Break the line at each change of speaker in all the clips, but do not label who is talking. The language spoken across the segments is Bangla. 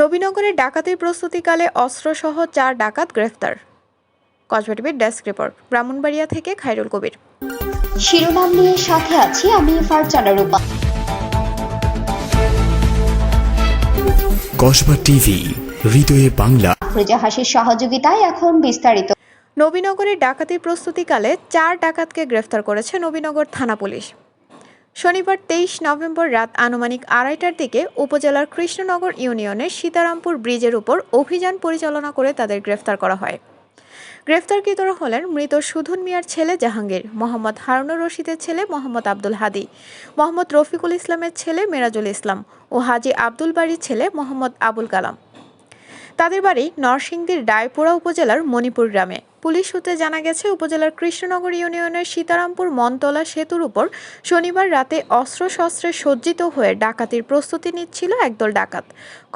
নবীনগরে ডাকাতির প্রস্তুতিকালে অস্ত্রসহ চার ডাকাত গ্রেফতার। কসবা টিভির ডেস্ক রিপোর্ট ব্রাহ্মণবাড়িয়া থেকে খায়রুল কবির।
শিরোনাম নিয়ে সাথে আছি আমি ফারজানা রূপা।
কসবা টিভি হৃদয়ে বাংলা।
হাসির সহযোগিতায় এখন বিস্তারিত।
নবীনগরে ডাকাতির প্রস্তুতিকালে চার ডাকাতকে গ্রেফতার করেছে নবীনগর থানা পুলিশ। শনিবার তেইশ নভেম্বর রাত আনুমানিক আড়াইটার দিকে উপজেলার কৃষ্ণনগর ইউনিয়নের সীতারামপুর ব্রিজের উপর অভিযান পরিচালনা করে তাদের গ্রেফতার করা হয়। গ্রেফতারকৃতরা হলেন মৃত সুধুন মিয়ার ছেলে জাহাঙ্গীর, মোহাম্মদ হারুনুর রশিদের ছেলে মোহাম্মদ আব্দুল হাদি, মোহাম্মদ রফিকুল ইসলামের ছেলে মেরাজুল ইসলাম ও হাজি আব্দুল বাড়ির ছেলে মোহাম্মদ আবুল কালাম। তাদের বাড়ি নরসিংদীর ডায়পুরা উপজেলার মণিপুর গ্রামে। পুলিশ সূত্রে জানা গেছে, উপজেলার কৃষ্ণনগর ইউনিয়নের সীতারামপুর মনতলা সেতুর উপর শনিবার রাতে অস্ত্রশস্ত্রে সজ্জিত হয়ে ডাকাতির প্রস্তুতি নিচ্ছিল একদল ডাকাত।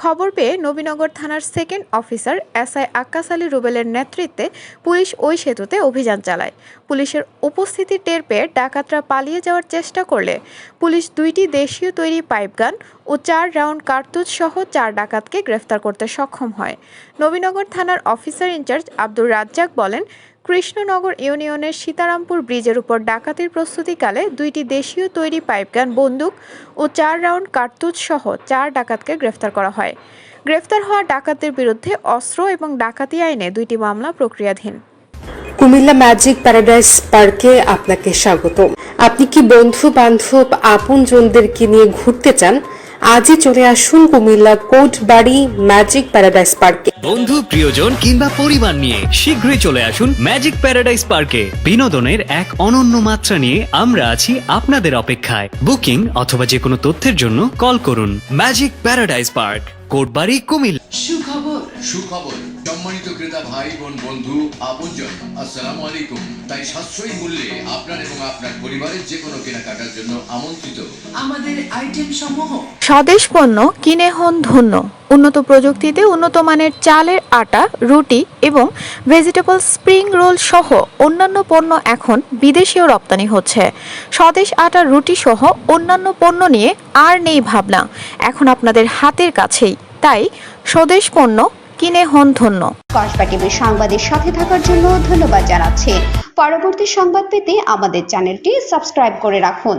খবর পেয়ে নবীনগর থানার second officer S I Akkas Ali রুবেলের নেতৃত্বে পুলিশ ওই সেতুতে অভিযান চালায়। পুলিশের উপস্থিতি টের পেয়ে ডাকাতরা পালিয়ে যাওয়ার চেষ্টা করলে পুলিশ দুইটি দেশীয় তৈরি পাইপগান ও চার রাউন্ড কার্তুজ সহ চার ডাকাতকে গ্রেফতার করতে সক্ষম হয়। নবীনগর থানার অফিসার ইনচার্জ আব্দুর রাজ্জাক বলেন, কৃষ্ণনগর ইউনিয়নের সীতারামপুর ব্রিজের উপর ডাকাতির প্রস্তুতিকালে দুইটি দেশীয় তৈরি পাইপগান বন্দুক ও চার রাউন্ড কার্তুজ সহ চার ডাকাতকে গ্রেফতার করা হয়। গ্রেফতার হওয়া ডাকাতের বিরুদ্ধে অস্ত্র এবং ডাকাতি আইনে দুইটি মামলা প্রক্রিয়াধীন।
কুমিল্লা ম্যাজিক প্যারাডাইস পার্কে আপনাকে স্বাগত আপনি কি বন্ধু বান্ধব আপনজনদেরকে নিয়ে ঘুরতে চান? আজই চলে আসুন কুমিল্লা কোটবাড়ি ম্যাজিক প্যারাডাইস পার্কে।
বন্ধু, প্রিয়জন কিংবা পরিবার নিয়ে শীঘ্রই চলে আসুন ম্যাজিক প্যারাডাইস পার্কে। বিনোদনের এক অনন্য মাত্রা নিয়ে আমরা আছি আপনাদের অপেক্ষায়। বুকিং অথবা যে কোনো তথ্যের জন্য কল করুন magic paradise park, Kotbari Comilla.
সুখবর? সুখবর। সম্মানিত ক্রেতা ভাই বোন বন্ধু আপনজন আসসালামু আলাইকুম। তাই সাশ্রয়ী মূল্যে আপনার এবং আপনার পরিবারের যে কোনো কেনাকাটার জন্য আমন্ত্রিত।
আমাদের আইটেম সমূহ।
স্বদেশ পণ্য কিনে হন ধন্য। উন্নত প্রযুক্তিতে উন্নত মানের চালের আটা রুটি এবং ভেজিটেবল স্প্রিং রোল সহ অন্যান্য পণ্য এখন বিদেশেও রপ্তানি হচ্ছে। স্বদেশ আটা রুটি সহ অন্যান্য পণ্য নিয়ে আর নেই ভাবনা। এখন আপনাদের হাতের কাছেই। তাই স্বদেশ পণ্য কিনে হন ধন্য।
কসবা সংবাদের সাথে থাকার জন্য ধন্যবাদ জানাচ্ছি। পরবর্তী সংবাদ পেতে আমাদের চ্যানেলটি সাবস্ক্রাইব করে রাখুন।